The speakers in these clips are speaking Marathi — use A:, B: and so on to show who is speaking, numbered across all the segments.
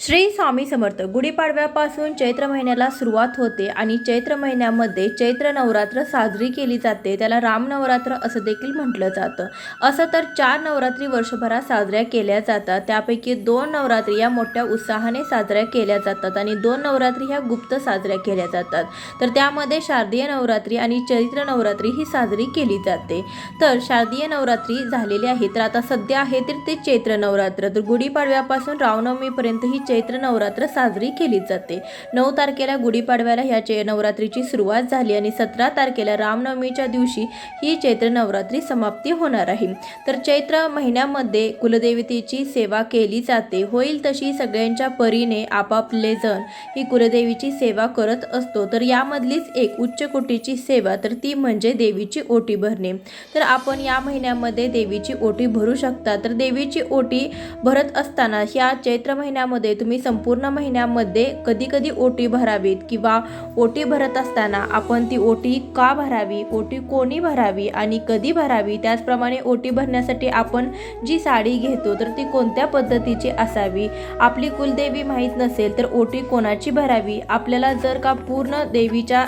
A: श्री स्वामी समर्थ गुढीपाडव्यापासून चैत्र महिन्याला सुरुवात होते आणि चैत्र महिन्यामध्ये चैत्र नवरात्र साजरी केली जाते. त्याला राम नवरात्र असं देखील म्हटलं जातं. असं तर चार नवरात्री वर्षभरात साजऱ्या केल्या जातात. त्यापैकी दोन नवरात्री या मोठ्या उत्साहाने साजऱ्या केल्या जातात आणि दोन नवरात्री ह्या गुप्त साजऱ्या केल्या जातात. तर त्यामध्ये शारदीय नवरात्री आणि चैत्र नवरात्री ही साजरी केली जाते. तर शारदीय नवरात्री झालेली आहे. तर आता सध्या आहे तर ते चैत्र नवरात्र. तर गुढीपाडव्यापासून रामनवमीपर्यंत ही चैत्र नवरात्र साजरी केली जाते. नऊ तारखेला गुढीपाडव्याला ह्या चे नवरात्रीची सुरुवात झाली आणि सतरा तारखेला रामनवमीच्या दिवशी ही चैत्र नवरात्री समाप्ती होणार आहे. तर चैत्र महिन्यामध्ये कुलदेवतेची सेवा केली जाते. होईल तशी सगळ्यांच्या परीने आपापले जण ही कुलदेवीची सेवा करत असतो. तर यामधलीच एक उच्च कोटीची सेवा तर ती म्हणजे देवीची ओटी भरणे. तर आपण या महिन्यामध्ये देवीची ओटी भरू शकता. तर देवीची ओटी भरत असताना ह्या चैत्र महिन्यामध्ये तुम्ही संपूर्ण महिन्यामध्ये कधी कधी ओटी भरावीत किंवा ओटी भरत असताना आपण ती ओटी का भरावी? ओटी कोणी भरावी आणि कधी भरावी? त्याचप्रमाणे ओटी भरण्यासाठी आपण जी साडी घेतो तर ती कोणत्या पद्धतीची असावी? आपली कुलदेवी माहीत नसेल तर ओटी कोणाची भरावी? आपल्याला जर का पूर्ण देवीच्या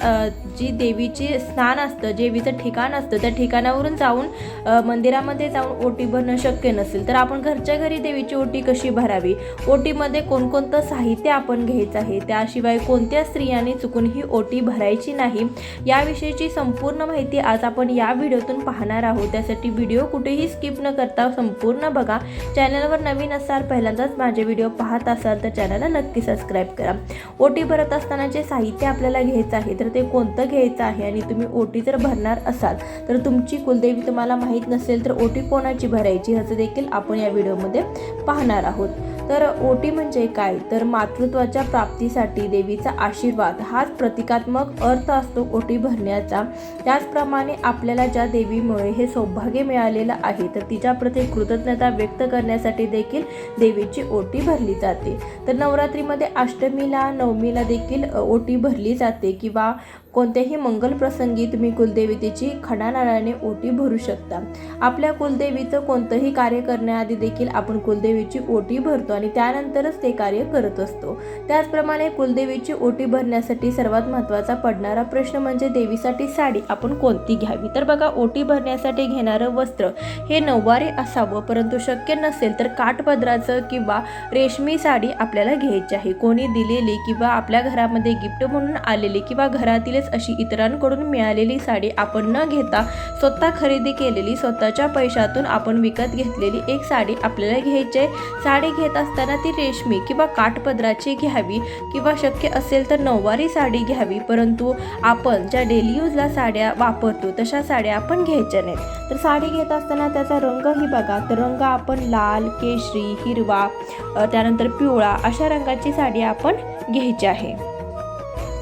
A: जी देवीची स्नान असतं देवीचं ठिकाण असतं त्या ठिकाणावरून जाऊन मंदिरामध्ये जाऊन ओटी भरणं शक्य नसेल तर आपण घरच्या घरी देवीची ओटी कशी भरावी? ओटीमध्ये कोण कोणकोणतं साहित्य आपण घ्यायचं आहे त्याशिवाय कोणत्या स्त्रियांनी चुकून ही ओटी भरायची नाही याविषयीची संपूर्ण माहिती आज आपण या व्हिडिओतून पाहणार आहोत. त्यासाठी व्हिडिओ कुठेही स्किप न करता संपूर्ण बघा. चॅनलवर नवीन असाल पहिल्यांदाच माझे व्हिडिओ पाहत असाल तर चॅनलला नक्की सबस्क्राईब करा. ओटी भरत असताना जे साहित्य आपल्याला घ्यायचं आहे तर ते कोणतं घ्यायचं आहे आणि तुम्ही ओटी जर भरणार असाल तर तुमची कुलदेवी तुम्हाला माहीत नसेल तर ओटी कोणाची भरायची ह्याचं देखील आपण या व्हिडिओमध्ये पाहणार आहोत. तर ओटी म्हणजे काय? तर मातृत्वाच्या प्राप्तीसाठी देवीचा आशीर्वाद. हाच प्रतिकात्मक अर्थ असतो ओटी भरण्याचा. त्याचप्रमाणे आपल्याला ज्या देवीमुळे हे सौभाग्य मिळालेलं आहे तर तिच्याप्रती कृतज्ञता व्यक्त करण्यासाठी देखील देवीची ओटी भरली जाते. तर नवरात्रीमध्ये अष्टमीला नवमीला देखील ओटी भरली जाते किंवा कोणत्याही मंगल प्रसंगी तुम्ही कुलदेवतेची खडानाळाने ओटी भरू शकता. आपल्या कुलदेवीचं कोणतंही कार्य करण्याआधी देखील आपण कुलदेवीची ओटी भरतो आणि त्यानंतरच ते कार्य करत असतो. त्याचप्रमाणे कुलदेवीची ओटी भरण्यासाठी सर्वात महत्त्वाचा पडणारा प्रश्न म्हणजे देवीसाठी साडी आपण कोणती घ्यावी? तर बघा ओटी भरण्यासाठी घेणारं वस्त्र हे नऊवारी असावं परंतु शक्य नसेल तर काठपदराचं किंवा रेशमी साडी आपल्याला घ्यायची आहे. कोणी दिलेली किंवा आपल्या घरामध्ये गिफ्ट म्हणून आलेली किंवा घरातील घरातीलच अशी इतरांकडून मिळालेली साडी आपण न घेता स्वतः खरेदी केलेली स्वतःच्या पैशातून आपण विकत घेतलेली एक साडी आपल्याला घ्यायची आहे. साडी घेत असताना ती रेशमी किंवा काठपदराची घ्यावी किंवा शक्य असेल तर नऊवारी साडी घ्यावी परंतु आपण ज्या डेली यूजला साड्या वापरतो तशा साड्या आपण घ्यायच्या नाहीत. तर साडी घेत असताना त्याचा रंगही बघा. तर रंग आपण लाल केशरी हिरवा त्यानंतर पिवळा अशा रंगाची साडी आपण घ्यायची आहे.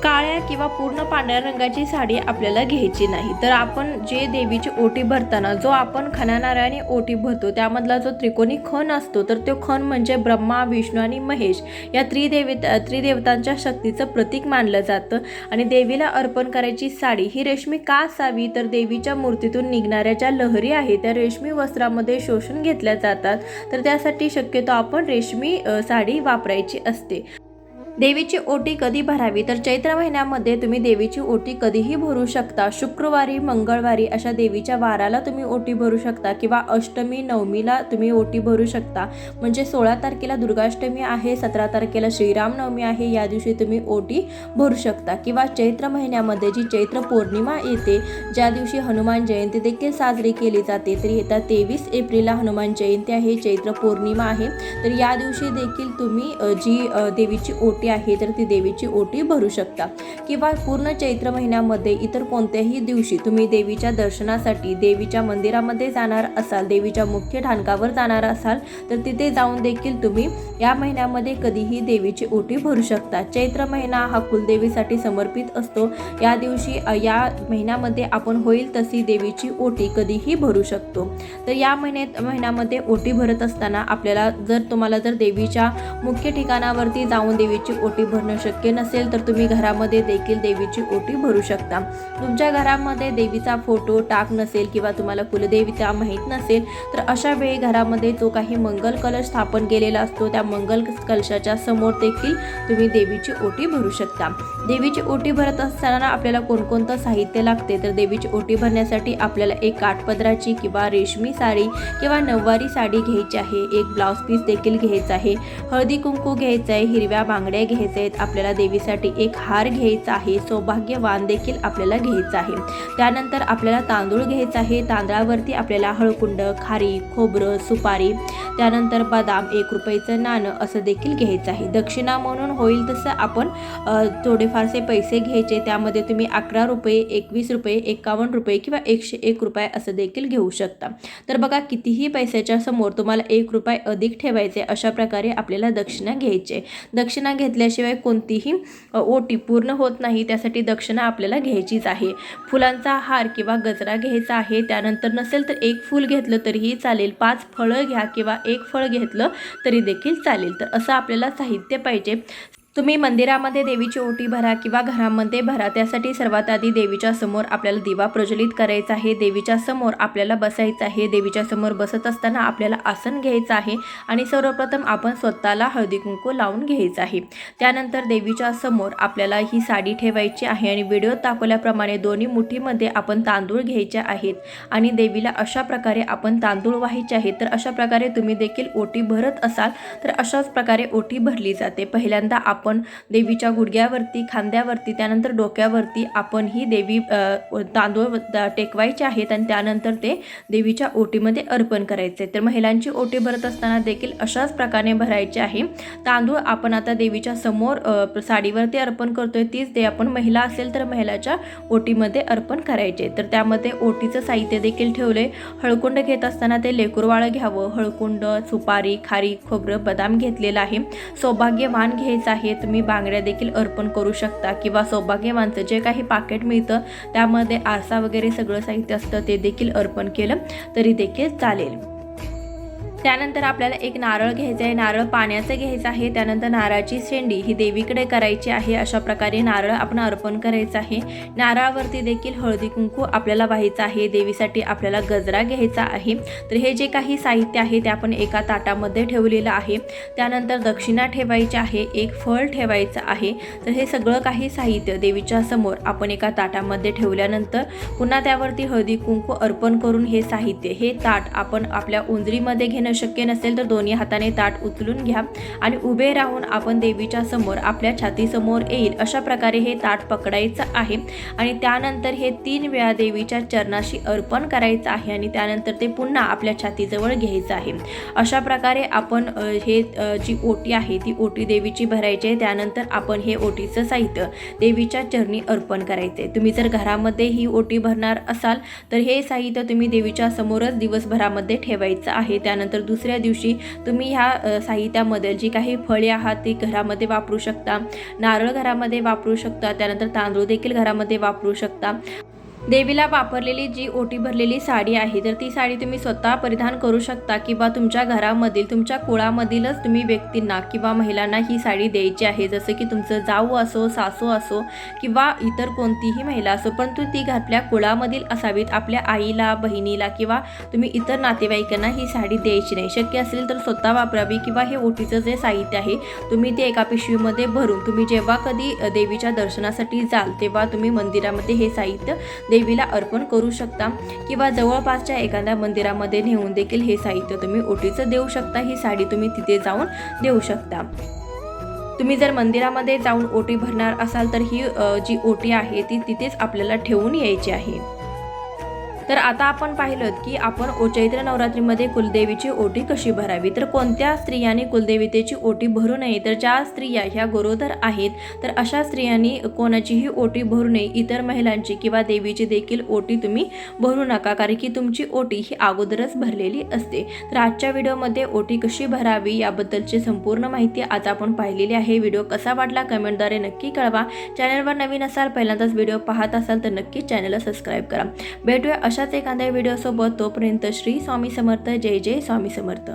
A: काळ्या किंवा पूर्ण पांढऱ्या रंगाची साडी आपल्याला घ्यायची नाही. तर आपण जे देवीची ओटी भरताना जो आपण खणानाऱ्याने ओटी भरतो त्यामधला जो त्रिकोणी खण असतो तर तो खण म्हणजे ब्रह्मा विष्णू आणि महेश. या त्रिदेवी त्रिदेवतांच्या शक्तीचं प्रतीक मानलं जातं आणि देवीला अर्पण करायची साडी ही रेशमी का असावी? तर देवीच्या मूर्तीतून निघणाऱ्या ज्या लहरी आहे त्या रेशमी वस्त्रामध्ये शोषून घेतल्या जातात. तर त्यासाठी शक्यतो आपण रेशमी साडी वापरायची असते. देवीची ओटी कधी भरावी? तर चैत्र महिन्यामध्ये तुम्ही देवीची ओटी कधीही भरू शकता. शुक्रवारी मंगळवारी अशा देवीच्या वाराला तुम्ही ओटी भरू शकता किंवा अष्टमी नवमीला तुम्ही ओटी भरू शकता. म्हणजे सोळा तारखेला दुर्गाष्टमी आहे सतरा तारखेला श्रीरामनवमी आहे या दिवशी तुम्ही ओटी भरू शकता. किंवा चैत्र महिन्यामध्ये जी चैत्र पौर्णिमा येते ज्या दिवशी हनुमान जयंती देखील साजरी केली जाते तर येत्या तेवीस एप्रिलला हनुमान जयंती आहे चैत्र पौर्णिमा आहे. तर या दिवशी देखील तुम्ही जी देवीची ओटी आहे तर ती देवीची ओटी भरू शकता. किंवा पूर्ण चैत्र महिन्यामध्ये इतर कोणत्याही दिवशी तुम्ही देवीच्या दर्शनासाठी देवीच्या मंदिरामध्ये जाणार असाल देवीच्या मुख्य ठाणकावर जाणार असाल तर तिथे जाऊन देखील तुम्ही या महिन्यामध्ये कधीही देवीची ओटी भरू शकता. चैत्र महिना हा कुलदेवीसाठी समर्पित असतो. या दिवशी या महिन्यामध्ये आपण होईल तशी देवीची ओटी कधीही भरू शकतो. तर या महिन्यात महिन्यामध्ये ओटी भरत असताना आपल्याला जर तुम्हाला जर देवीच्या मुख्य ठिकाणावरती जाऊन देवीची ओटी भरणं शक्य नसेल तर तुम्ही घरामध्ये देखील देवीची ओटी भरू शकता. तुमच्या घरामध्ये देवीचा फोटो टाक नसेल किंवा तुम्हाला कुलदेवता माहीत नसेल तर अशा वेळी घरामध्ये जो काही मंगल कलश स्थापन केलेला असतो त्या मंगल कलशाच्या समोर देखील तुम्ही देवीची ओटी भरू शकता. देवीची ओटी भरत असताना आपल्याला कोणकोणतं साहित्य लागते? तर देवीची ओटी भरण्यासाठी आपल्याला एक काठपदराची किंवा रेशमी साडी किंवा नऊवारी साडी घ्यायची आहे एक ब्लाऊज पीस देखील घ्यायचा आहे हळदी कुंकू घ्यायचं आहे हिरव्या बांगड्या घ्यायचे आहेत. आपल्याला देवीसाठी एक हार घ्यायचा आहे. सौभाग्यवान देखील आपल्याला घ्यायचा आहे. त्यानंतर आपल्याला तांदूळ घ्यायचा आहे. तांदळावरती आपल्याला हळकुंड खारी खोबरं सुपारी त्यानंतर बदाम एक रुपयाचं नाणं असं देखील घ्यायचं आहे. दक्षिणा म्हणून होईल तसं आपण थोडेफारसे पैसे घ्यायचे. त्यामध्ये तुम्ही अकरा रुपये एकवीस रुपये एकावन्न रुपये किंवा एकशे एक रुपये असं देखील घेऊ शकता. तर बघा कितीही पैशाच्या समोर तुम्हाला एक रुपये अधिक ठेवायचे अशा प्रकारे आपल्याला दक्षिणा घ्यायचे दक्षिणा घेतल्याशिवाय कोणतीही ओटी पूर्ण होत नाही. त्यासाठी दक्षिणा आपल्याला घ्यायचीच आहे. फुलांचा हार किंवा गजरा घ्यायचा आहे. त्यानंतर नसेल तर एक फूल घेतलं तरीही चालेल. पाच फळं घ्या किंवा एक फळ घेतलं तरी देखील चालेल. तर असं आपल्याला साहित्य पाहिजे. तुम्ही मंदिरामध्ये देवीची ओटी भरा किंवा घरामध्ये भरा. त्यासाठी सर्वात आधी देवीच्या समोर आपल्याला दिवा प्रज्वलित करायचा आहे. देवीच्या समोर आपल्याला बसायचं आहे. देवीच्या समोर बसत असताना आपल्याला आसन घ्यायचं आहे आणि सर्वप्रथम आपण स्वतःला हळदी कुंकू लावून घ्यायचं आहे. त्यानंतर देवीच्या समोर आपल्याला ही साडी ठेवायची आहे आणि व्हिडिओत दाखवल्याप्रमाणे दोन्ही मुठीमध्ये आपण तांदूळ घ्यायचे आहेत आणि देवीला अशा प्रकारे आपण तांदूळ व्हायचे आहेत. तर अशा प्रकारे तुम्ही देखील ओटी भरत असाल तर अशाच प्रकारे ओटी भरली जाते. पहिल्यांदा आपण देवीच्या गुडघ्यावरती खांद्यावरती त्यानंतर डोक्यावरती आपण ही देवी तांदूळ टेकवायचे आहेत आणि त्यानंतर ते देवीच्या ओटीमध्ये अर्पण करायचे. तर महिलांची ओटी भरत असताना देखील अशाच प्रकारे भरायचे आहे. तांदूळ आपण आता देवीच्या समोर साडीवरती अर्पण करतोय. तीच ते आपण महिला असेल तर महिलाच्या ओटीमध्ये अर्पण करायचे. तर त्यामध्ये ओटीचं साहित्य देखील ठेवले हळकुंड घेत असताना ते लेकूरवाळं घ्यावं. हळकुंड सुपारी खारी खोबरं बदाम घेतलेलं आहे. सौभाग्यवान घ्यायचं आहे. तुम्ही बांगड्या देखील अर्पण करू शकता किंवा सौभाग्यवानचं जे काही पाकेट मिळतं त्यामध्ये आरसा वगैरे सगळं साहित्य असतं ते देखील अर्पण केलं तरी देखील चालेल. त्यानंतर आपल्याला एक नारळ घ्यायचं आहे. नारळ पाण्याचं घ्यायचं आहे. त्यानंतर नारळाची शेंडी ही देवीकडे करायची आहे. अशा प्रकारे नारळ आपण अर्पण करायचं आहे. नारळावरती देखील हळदी कुंकू आपल्याला व्हायचं आहे. देवीसाठी आपल्याला गजरा घ्यायचा आहे. तर हे जे काही साहित्य आहे ते आपण एका ताटामध्ये ठेवलेलं आहे. त्यानंतर दक्षिणा ठेवायची आहे. एक फळ ठेवायचं आहे. तर हे सगळं काही साहित्य देवीच्या समोर आपण एका ताटामध्ये ठेवल्यानंतर पुन्हा त्यावरती हळदी कुंकू अर्पण करून हे साहित्य हे ताट आपण आपल्या उंजरीमध्ये घेणं शक्य नसेल तर दोन्ही हाताने ताट उचलून घ्या आणि उभे राहून आपण देवीच्या समोर आपल्या छातीसमोर येईल. अशा प्रकारे हे ताट पकडायचं आहे आणि त्यानंतर हे तीन वेळा देवीच्या चरणाशी अर्पण करायचं आहे आणि त्यानंतर ते पुन्हा आपल्या छातीजवळ घ्यायचं आहे. अशा प्रकारे आपण हे जी ओटी आहे ती ओटी देवीची भरायची आहे. त्यानंतर आपण हे ओटीचं साहित्य देवीच्या चरणी अर्पण करायचे तुम्ही जर घरामध्ये ही ओटी भरणार असाल तर हे साहित्य तुम्ही देवीच्या समोरच दिवसभरामध्ये ठेवायचं आहे. त्यानंतर दुसऱ्या दिवशी तुम्ही ह्या साहित्यामध्ये जी काही फळे आहात ती घरामध्ये वापरू शकता. नारळ घरामध्ये वापरू शकता. त्यानंतर तांदूळ देखील घरामध्ये वापरू शकता. देवीला वापरलेली जी ओटी भरलेली साडी आहे तर ती साडी तुम्ही स्वतः परिधान करू शकता किंवा तुमच्या घरामधील तुमच्या कुळामधीलच तुम्ही व्यक्तींना किंवा महिलांना ही साडी द्यायची आहे. जसं की तुमचं जाऊ असो सासू असो किंवा इतर कोणतीही महिला असो परंतु ती आपल्या कुळामधील असावीत. आपल्या आईला बहिणीला किंवा तुम्ही इतर नातेवाईकांना ही साडी द्यायची नाही. शक्य असेल तर स्वतः वापरावी किंवा हे ओटीचं जे साहित्य आहे तुम्ही ते एका पिशवीमध्ये भरून तुम्ही जेव्हा कधी देवीच्या दर्शनासाठी जाल तेव्हा तुम्ही मंदिरामध्ये हे साहित्य देवीला अर्पण करू शकता किंवा जवळपासच्या एखाद्या मंदिरामध्ये नेऊन देखील हे साहित्य तुम्ही ओटीचं देऊ शकता. ही साडी तुम्ही तिथे जाऊन देऊ शकता. तुम्ही जर मंदिरामध्ये जाऊन ओटी भरणार असाल तर ही जी ओटी आहे ती तिथेच आपल्याला ठेवून यायची आहे. तर आता आपण पाहिलं की आपण चैत्र नवरात्रीमध्ये कुलदेवीची ओटी कशी भरावी? तर कोणत्या स्त्रियांनी कुलदेवतेची ओटी भरू नये? तर ज्या स्त्रिया ह्या गरोदर आहेत. तर अशा स्त्रियांनी कोणाचीही ओटी भरू नये. इतर महिलांची किंवा देवीची देखील ओटी तुम्ही भरू नका कारण की तुमची ओटी ही अगोदरच भरलेली असते. तर आजच्या व्हिडिओमध्ये ओटी कशी भरावी याबद्दलची संपूर्ण माहिती आज आपण पाहिलेली आहे. व्हिडिओ कसा वाटला कमेंटद्वारे नक्की कळवा. चॅनलवर नवीन असाल पहिल्यांदाच व्हिडिओ पाहत असाल तर नक्कीच चॅनलला सबस्क्राईब करा. भेटूया अशा अशाच एखाद्या व्हिडिओसोबत तोपर्यंत श्री स्वामी समर्थ जय जय स्वामी समर्थ.